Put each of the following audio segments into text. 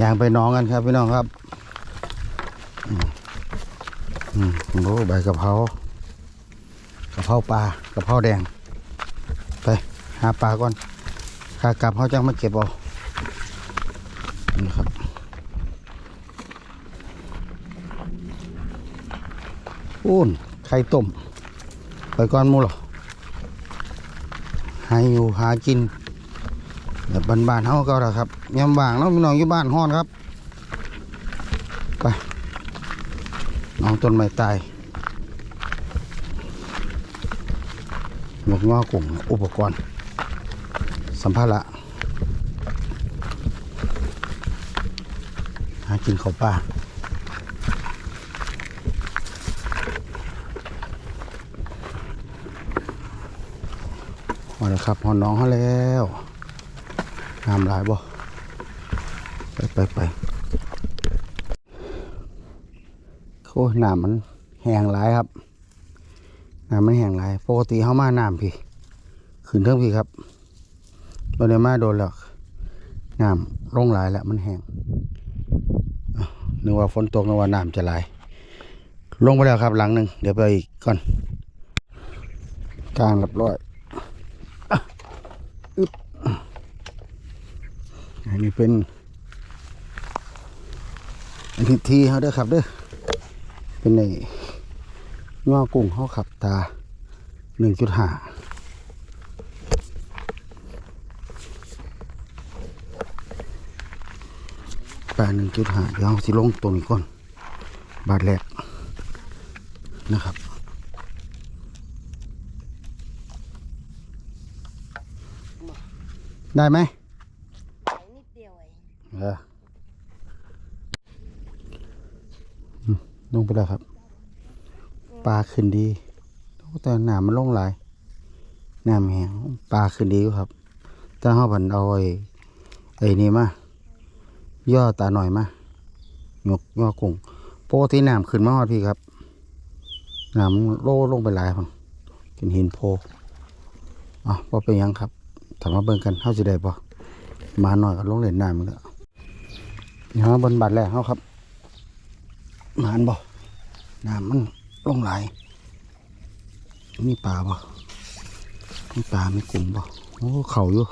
ยางไปน้องกันครับพี่น้องครับอืมโอ้ใบกะเพรากะเพราปลากะเพราแดง ไปหาปลาก่อนขากลับเขาจังมาเก็บเอานี่ครับอุ่นไข่ต้ม ไปก่อนมูหรอหาอยู่หากิน แบบบ้านๆเฮาก็แล้วครับยามว่างเนาะพี่น้องอยู่บ้านฮ้อนครับไปน้องต้นไม้ตายหมวกงอกลุ่มอุปกรณ์ สัมภาระหากินข้าวปลามาแล้วครับหอน้องเขาแล้ว น้ำหลายบ่ไปไปไปโอ้น้ำมันแห้งหลายครับน้ำมันแห้งหลายปกติเขามาน้ำพี่ขึ้นเทิงพี่ครับตอนนี้มาโดนแล้วน้ำลงหลายแล้วมันแห้งนึกว่าฝนตกนึกว่าน้ำจะไหลายลงไปแล้วครับหลังหนึ่งเดี๋ยวไปอีกก่อนกลางรียบร้อย อันนี้เป็น อันนี้ทีเขาเด้อครับเด้อเป็นในงอกุ้งเขาขับตาหนึ่งจุดห้าแปดหนึ่งจุดห้าเดี๋ยวเราสิลงตรงนี้ก่อน บาทแรกนะครับได้ไหม นิดเดียวเอง เอออืม ลงไปแล้วครับ ปลาขึ้นดีแต่หนามมันลงหลายน้ำแห้งปลาขึ้นดีครับแต่เขาผันเอาไอ้ไอ้นี่มา ย่อตาหน่อยมาหยกย่อกุ้งปกติน้ำขึ้นมาฮอดพี่ครับหน้ำมันโล่ลงไปหลายพังกินหินโพอะพอเป็นยังครับถามมาเบิ่งกันเขาจะได้ปะมาหน่อยก็ลงเล่นน้ำมันแล้ว นี่ฮะบนบัดแรกเขาครับมานบ่น้ำมันลงไหลมีปลาบ่มีปลามีกุ้งบ่โอ้เขาอยู่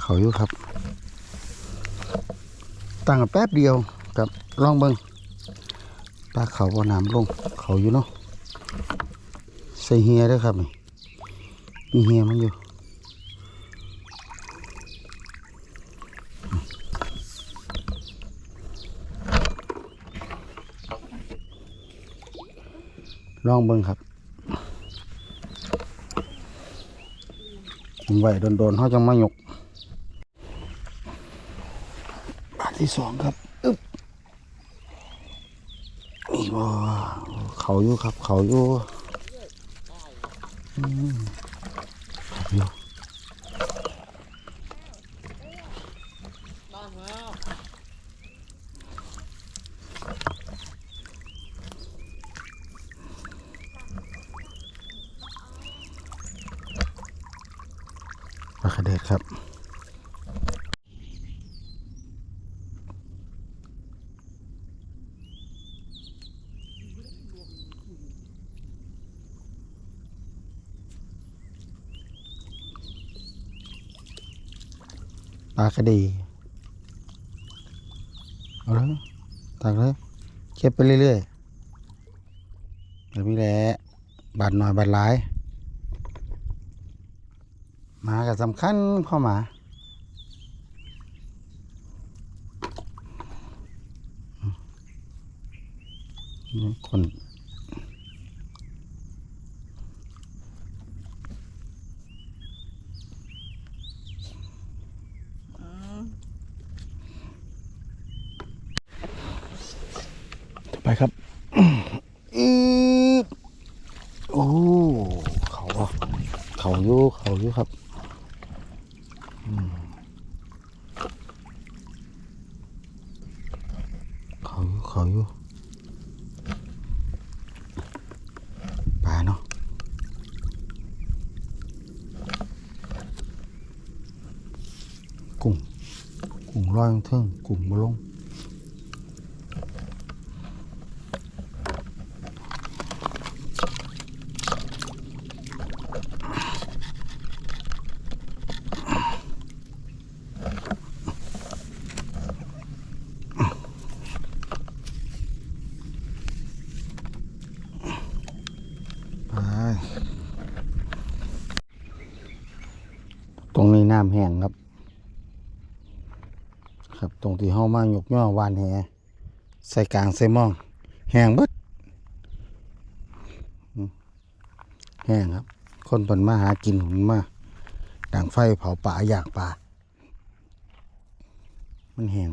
เขาอยู่ครับ ตั้งกันแป๊บเดียวกับลองเบิงปลาเขาว่าน้ำลง เขาอยู่เนาะใส่เฮียด้วยครับนี่มีเฮียมันอยู่ ล องเบิ้งครับทิ้งไว้โดนๆเขาจังมาหยกบาทที่สองครับอึ๊บนี่บ่เขาอยู่ครับ เขาอยู่อืมครับอยู่ ปลากระเด็ดครับปลากระดีเอาลยตักเลยเก็บไปเรื่อยๆแบบนี้แหละบาดหน่อยบาดหลาย หมาก็สำคัญพ่อหมาคนไปครับอือโอ้เขาเขาอยู่เขาอยู่ครับ เขาอยู่เขาอยู่ปลาเนาะกุ้งกุ้งลอยเทิงกุ้งบลง ไปตร งนี้น้ำแห้งครับ ครับตรงที่เฮามายกย่อวานแหใส่กลางใส่มอง แห้งบดแห้งครับ คนเปินมาหากินผมมาดังไฟเผาป่าอยากป่า มันแห้ง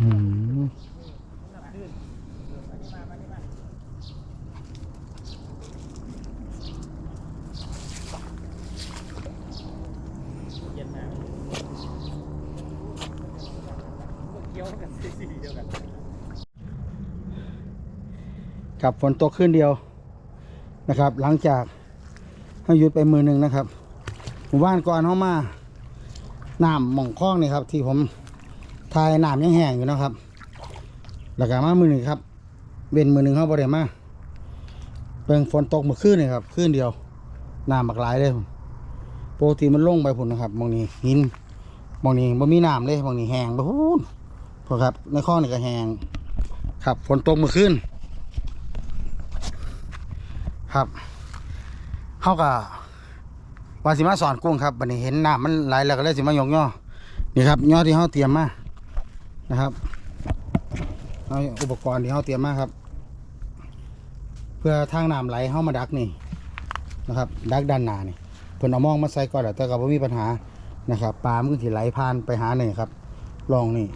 อืม น้ำลื่นมานี่มามานี่มาเย็นนะเกี่ ยวกันสีเดียวกันกับฝนตกขึ้นเดียวนะครับ หลังจากให้หยุดไปมือหนึ่งนะครับหมู่บ้านก่อนเข้ามาน้ำหม่องคล้องนี่ครับ ที่ผมทายน้ำยังแห้งอยู่นะครับแล้วก็มามือหนึ่งครับ เว้นมือหนึ่งเข้าบริเวมาเปิงฝนตกเมื่อคืนนี่ครับคืนเดียวน้ำบักหลายเลยปกติมันลงไปพุ่นนะครับมองนี้หินมองนี้บ่มีน้ำเลยมองนี้แห้งไปพุ่น พอครับ ในคลอนี่ก็แหงครับฝนตกเมื่อคืนครับเข้าก็ว่าสิมาสอนกุ้งครับบันนี้เห็นน้ำมันไหลแล้วก็เลยสิมายกย่อนี่ครับย่อที่เขาเตรียมมานะครับเอาอุปกรณ์ที่เขาเตรียมมาครับ เพื่อทางน้ำไหลเข้ามาดักนี่นะครับ ดักด้านหน้านี่เพิ่นเอามองมาใส่ก่อนแต่ก็บ่มีปัญหานะครับปลามันก็สิไหลผ่านไปหาหนี่ครับลองนี่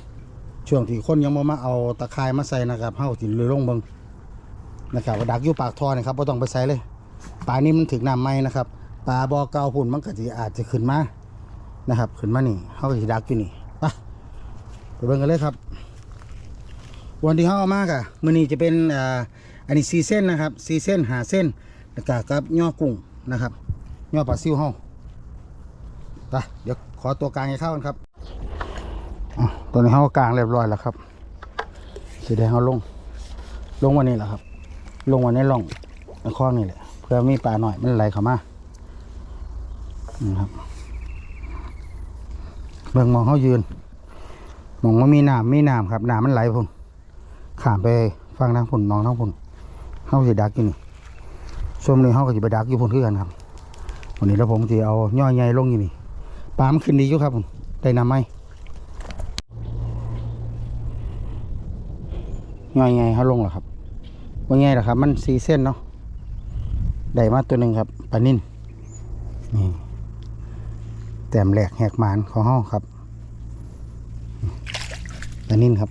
ช่วงที่คนยังบ่มาเอาตะไคร้มาใส่นะครับเฮาสิเลยลงเบิงนะครับดักอยู่ปากท่อนะครับไ่ต้องไปใส่เลยปลานี้มันถึงน้ำไหมนะครับปลาบอเกาพุ่นมันก็จะอาจจะขึ้นมานะครับ ขึ้นมานี่เขาก็จะดักอยู่นี่ไปไปเบิ่งกันเลยครับ วันที่เขาเอามากอะมือนี้จะเป็นอ่าอันนี้ซีเส้นนะครับซีเส้นหาเส้นแล้วก็กับย่อกุ้งนะครับย่อปลาซิวเฮาไปเดี๋ยวขอตัวกลางให้เข้ากันครับ ตัวนี้เขากลางเรียบร้อยแล้วครับ สีแดงเขาลง ลงวันนี้แหละครับ ลงวันนี้ลงในคลองนี่แหละ เพื่อมีปลาหน่อยมันไหลเข้ามานี่ครับเบิ่งมองเขายืน มองว่ามีน้ำมีน้ำครับน้ำมันไหลพุ่นขามไปฟังทางพุ่นน้องทางพุ่นเขาสิดักอยู่นี่ช่วงนี้เขาก็จะไปดักอยู่พุ่นคือกันครับวันนี้แล้วผมจะเอาย่อใหญ่ลงอยู่นี่ปลามันขึ้นดีอยู่ครับผมได้น้ำไหม ย่อใหญ่เขาลงแล้วครับว่าไงล่ะครับ มันสีเส้นเนาะได้มาตัวหนึ่งครับปลานิ่นนี่แต้มแหลกแหกมานของห้องครับปลานิ่นครับ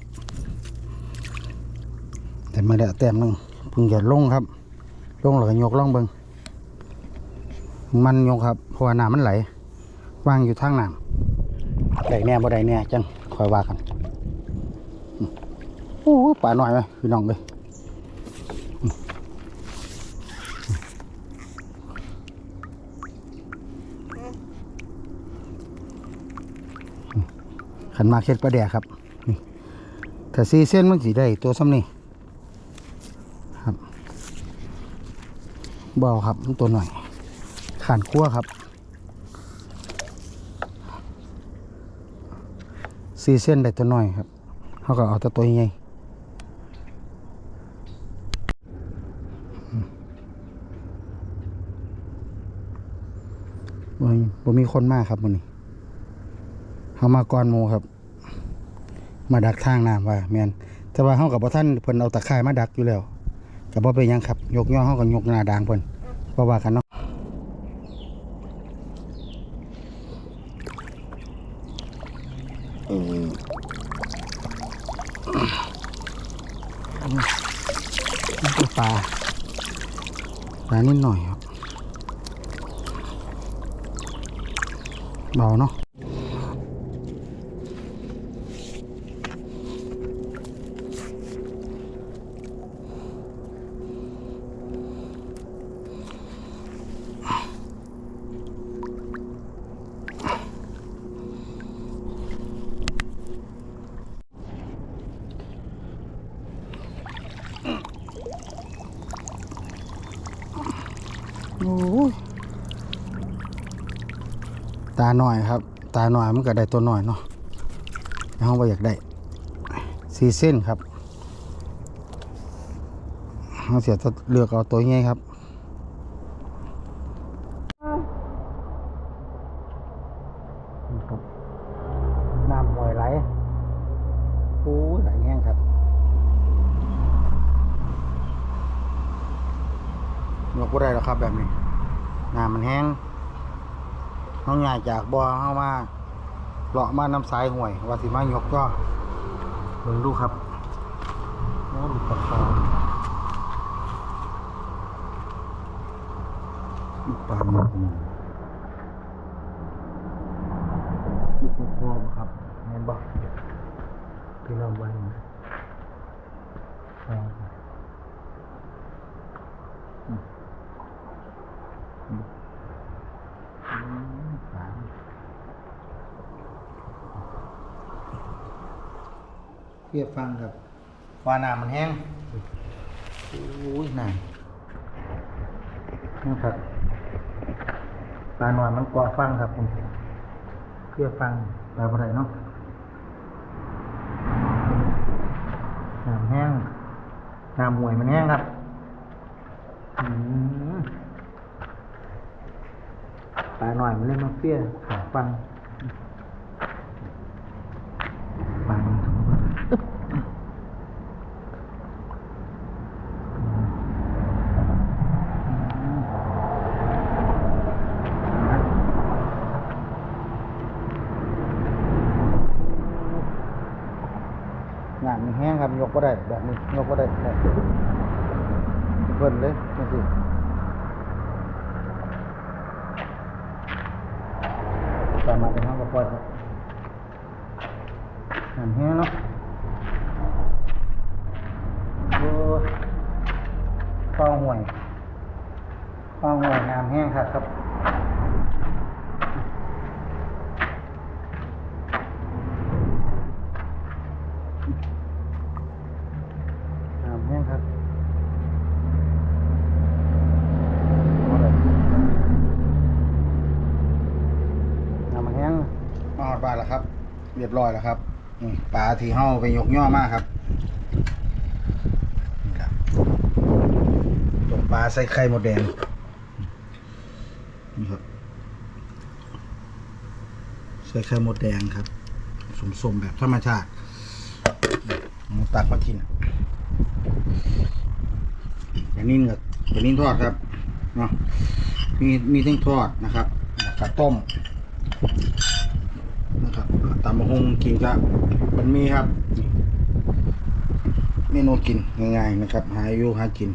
แต่มาได้แต้มหนึ่งเพิ่งจะลงครับลงแล้วก็ยกล่องเบิงมันยกครับเพราะว่าน้ำมันไหลว่างอยู่ทางน้ำได้แน่บ่ได้แน่จังคอยว่ากัน ปลาหน่อยไหมพี่น้องเลยขันมาเค็ดปลาแดกครับนี่ถ้าซีเส้นมันสีได้ตัวซ้ำนี่ครับเบาครับตัวหน่อยขานคั่วครับซีเส้นได้ตัวหน่อยครับเขาก็เอาตัวตัวใหญ่อืมบ่มีบ่มี คนมากครับวันนี้เขามาก่อนหมูครับ มาดักทางน้ำว่าแม่นแต่ว่าเฮากับบ่ท่านเพิ่นเอาตะข่ายมาดักอยู่แล้วก็บ่เป็นหยังครับ ยกย่อเฮาก็ยกหน้าด่างเพิ่นบ่ว่ากันเนาะอืมนี่ก็ปลาปลานิดหน่อยครับ bầu nó. Ôi. ตาหน่อยครับ ตาหน่อยมันก็ได้ตัวหน่อยเนาะห้องว่าอยากได้สี่เส้นครับเราเสียจะเลือกเอาตัวใหญ่ครับนี่ครับน้ำหวยไหลโอ้ยไหลแห้งครับยกบ่ได้แล้วครับแบบนี้ น้ำมันแห้ง น้องใหญ่จากบ่อเข้ามาเลาะมาน้ำสายห่วยว่าสิมายกก็เบิ่งดูครับโอ้ลูกปลาคอลูกปลาหมอีกปลาคอครับแม่นบ่พี่น้องบ้านนี้ค รียบฟังครับว่าน้ำมันแห้งโอ้ยน้ำนี่ครับปลาหน่อยมันเกาฟังครับผมเทียบฟังปลาอะไรเนาะน้ำแห้งน้ำห่วยมันแห้งครับปลาหน่อยมันเล่นมาเฟี้ยขาฟังฟัง งานมันแห้งครับยกก็ได้แบบนี้ยกก็ได้แบบเพิ่นเลยนี่สิตามมาเป็นห้องกระป๋อยครับงานแห้งเนาะโอ้ฟ้าห่วยฟ้าห่วยงานแห้งครับครับ น้ำแห้งครับน้ำมันแห้งมาหอดปลาแล้วครับ เรียบร้อยแล้วครับนี่ปลาที่เฮาไปยกย่อมากครับนี่ครับตกปลาใส่ไข่หมดแดงนี่ครับใส่ไข่หมดแดงครับสมๆแบบธรรมชาติเอาตักมากินอย่างนี้เงือกอย่างนี้ทอดครับเนาะมีมีทั้งทอดนะครับกับต้ม นะครับตำมะฮงกินครับมันมีครับเมนูกินง่ายๆนะครับ หาอยู่หากิน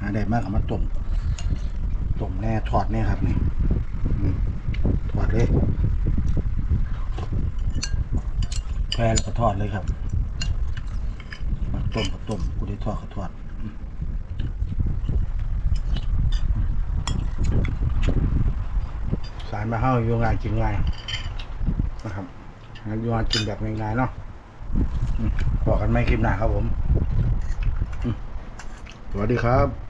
หาได้มากเอามาต้มต้มแน่ทอดแน่ครับนี่อืมทอดเลยแพรแล้วก็ทอดเลยครับมาต้มก็ต้มกูได้ทอดก็ทอดสารมาเฮ้าอยู่งานกินง่าย นะครับงานอยู่งานกินแบบง่ายๆเนาะบอกกันไม่คลิปหน้าครับผม สวัสดีครับ